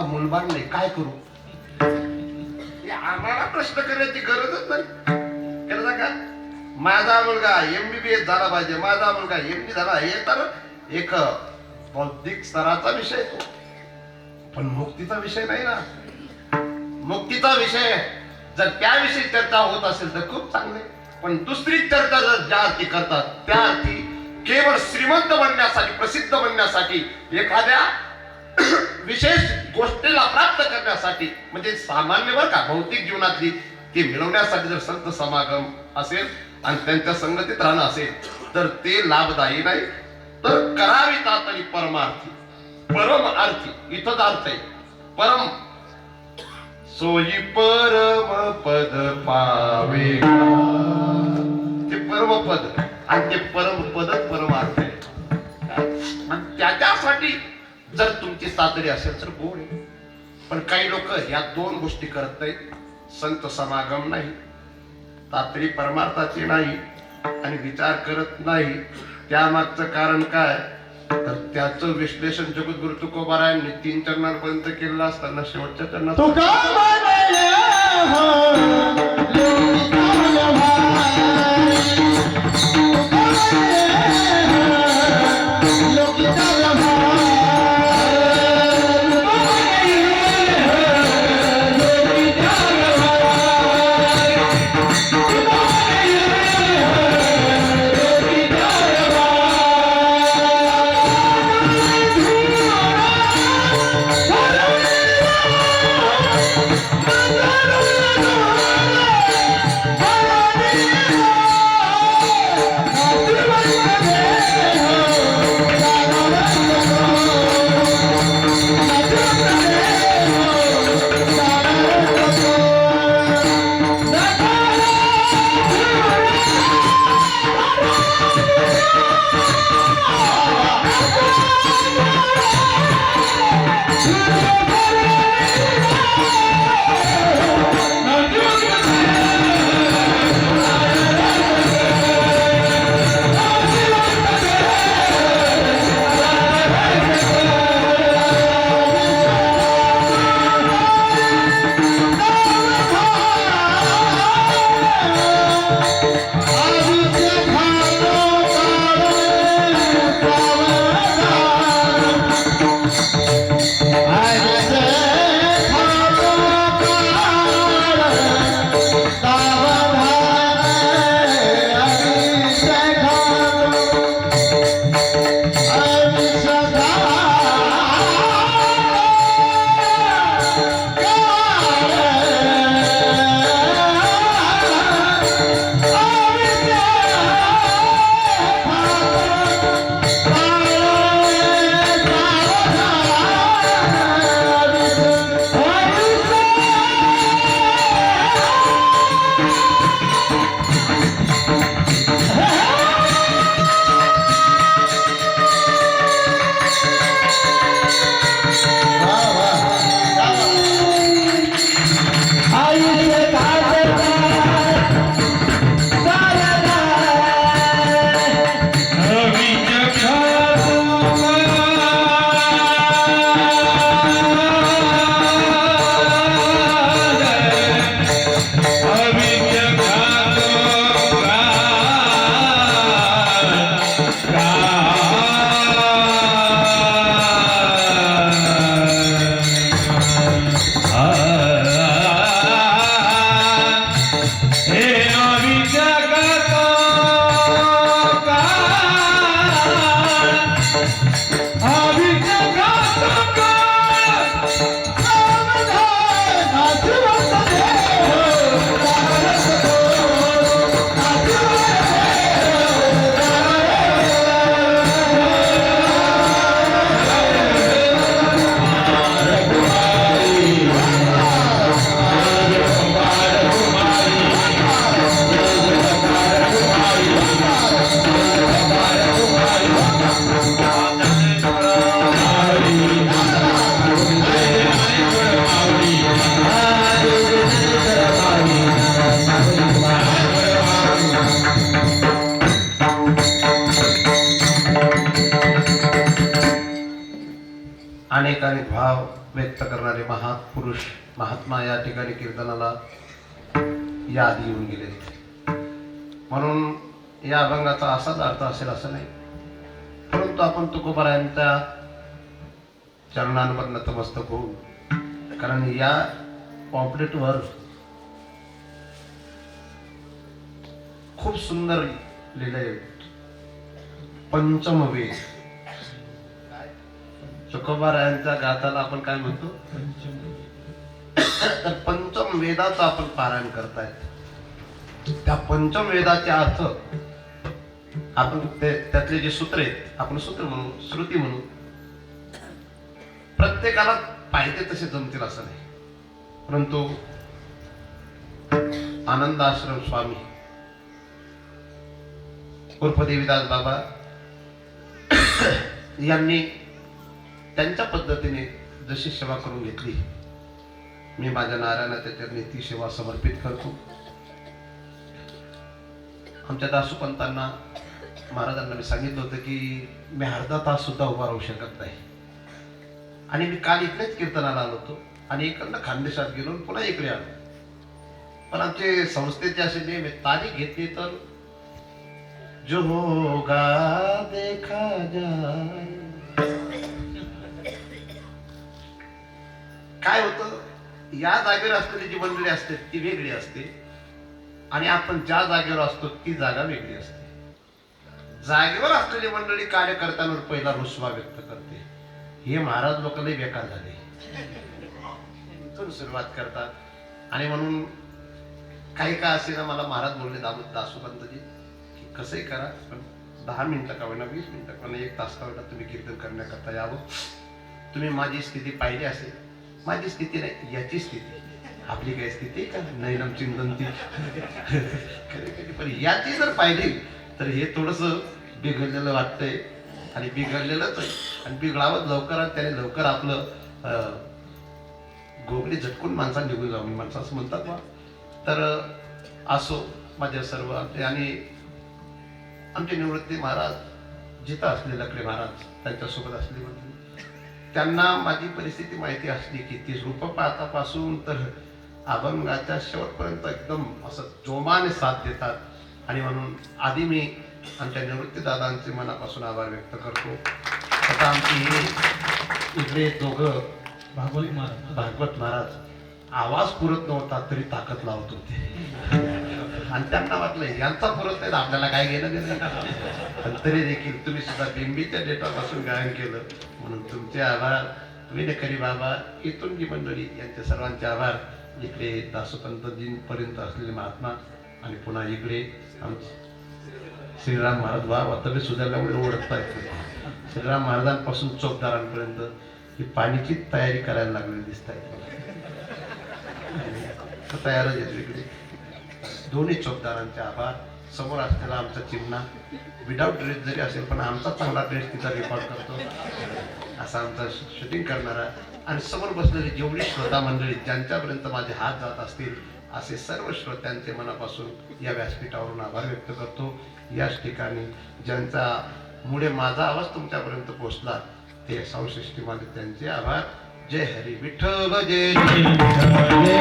मुलबाड नाही काय करू? आम्हाला प्रश्न करण्याची गरजच नाही. कळलं का माझा मुलगा एमबीबीएस झाला पाहिजे माझा मुलगा एम झाला हे तर एक बौद्धिक स्तराचा विषय पण मुक्तीचा विषय नाही ना. मुक्तीचा विषय जर त्याविषयी चर्चा होत असेल तर खूप चांगले पण दुसरी चर्चा जर ज्या अर्थी करतात त्या अर्थी केवळ श्रीमंत बनण्यासाठी प्रसिद्ध बनण्यासाठी एखाद्या विशेष गोष्टीला प्राप्त करण्यासाठी म्हणजे सामान्य बर का भौतिक जीवनातली ती मिळवण्यासाठी जर संत समागम असेल आणि त्यांच्या संगतीत राहणं असेल तर ते लाभदायी नाही. तर करावी तरी परमार्थी परम अर्थी इथंच अर्थ आहे. परम. सोयी परम पद पावे. ते परम पद आणि ते परम जर तुमची सादरी असेल तर गोड आहे. पण काही लोक या दोन गोष्टी करत नाहीत. संत समागम नाही तातडी परमार्थाची नाही आणि विचार करत नाही. त्यामागचं कारण काय? तर त्याचं विश्लेषण जगद्गुरु तुकोबारायांनी तीन चरणांपर्यंत केलेलं असताना शेवटच्या चरणात अनेक अनेक भाव व्यक्त करणारे महापुरुष महात्मा या ठिकाणी कीर्तनाला याद येऊन गेले. म्हणून या अभंगाचा असाच अर्थ असेल असं नाही. परंतु आपण तुकोबारायांच्या चरणांवर नतमस्तक होऊ. कारण या पॉम्पलेटवर खूप सुंदर लिहिलंय. पंचमवेद तुकोबारायांच्या गाथाला आपण काय म्हणतो? तर पंचम वेदाचं आपण पारायण करतायत त्या पंचम वेदाचे अर्थ आपण त्यातले जे सूत्र आहेत आपण सूत्र म्हणू श्रुती म्हणू. प्रत्येकाला पाहिजे तसे जमतील असं नाही. परंतु आनंदाश्रम स्वामी उर्फ देवीदास बाबा यांनी त्यांच्या पद्धतीने जशी सेवा करून घेतली मी माझ्या नारायणाच्या चरणी ती सेवा समर्पित करतो. आमच्या दासूपंतांना महाराजांना मी सांगितलं होतं की मी अर्धा तास सुद्धा उभा राहू शकत नाही. आणि मी काल इकडेच कीर्तनाला आलो होतो आणि इकडनं खानदेशात गेलो पुन्हा इकडे आलो. पण आमचे संस्थेचे असे नियम तारीख घेतली तर जो होगा देखा जाए. काय होतं? या जागेवर असलेली जी मंडळी असते ती वेगळी असते. आणि आपण ज्या जागेवर असतो ती जागा वेगळी असते. जागेवर असलेली मंडळी कार्यकर्त्यांवर पहिला रुसवा व्यक्त करते. हे महाराज लोकांनाही बेकार झाले. इथून सुरुवात करतात. आणि म्हणून काही का असे ना मला महाराज बोलले दामोद दासोपंतजी की कसंही करा पण दहा मिनिटं का होईना वीस मिनिटं का होईना एक तास का होईना तुम्ही कीर्तन करण्याकरता यावं. तुम्ही माझी स्थिती पाहिली असेल माझी स्थिती नाही याची स्थिती. आपली काय स्थिती का? नैनम चिंतन कधी कधी पण याची जर पाहिली तर हे थोडस बिघडलेलं वाटतंय आणि बिघडलेलंच आहे. आणि बिघडावं लवकर आणि त्याने लवकर आपलं गोगडी झटकून माणसाला निघून जाऊ माणसं असं म्हणतात ना. तर असो माझ्या सर्व आमचे. आणि आमचे निवृत्ती महाराज जिथं असले लकडे महाराज त्यांच्यासोबत असले म्हणतात. त्यांना माझी परिस्थिती माहिती असली की ती रूप पाहतापासून तर अभंगाच्या शेवटपर्यंत एकदम असं जोमाने साथ देतात. आणि म्हणून आधी मी आमच्या निवृत्ती दादांचे मनापासून आभार व्यक्त करतो. आता आमची हे इकडे दोघं भागवत महाराज. भागवत महाराज. आवाज पुरत नव्हता तरी ताकद लावत होते. आणि त्यांना वाटलं यांचा पुरत नाही आपल्याला काय घेणं देणं? नाही. तरी देखील तुम्ही सुद्धा बिंबीच्या डेटापासून गायन केलं. म्हणून तुमचे आभार. विनकरी बाबा इथून जी मंडळी यांचे सर्वांचे आभार. इकडे दासोपंतजींपर्यंत असलेले महात्मा आणि पुन्हा इकडे आमचे श्रीराम महाराज. वा वा सुधारल्यामुळे ओळखता येते श्रीराम महाराजांपासून चौकदारांपर्यंत ही पाण्याची तयारी करायला लागलेली दिसत आहे तयारच येतो इकडे दोन्ही चौकदारांचे आभार. समोर असलेला आमचा चिमणा. विदाऊट ड्रेस जरी असेल पण आमचा चांगला ड्रेस तिचा रेकॉर्ड करतो. असा आमचा शूटिंग करणारा. आणि समोर बसलेली जेवढी श्रोता मंडळी ज्यांच्यापर्यंत माझे हात जात असतील असे सर्व श्रोत्यांचे मनापासून या व्यासपीठावरून आभार व्यक्त करतो. याच ठिकाणी ज्यांचा मुळे माझा आवाज तुमच्यापर्यंत पोहोचला ते सौसृष्टी त्यांचे आभार. जय हरी विठ्ठल जय जय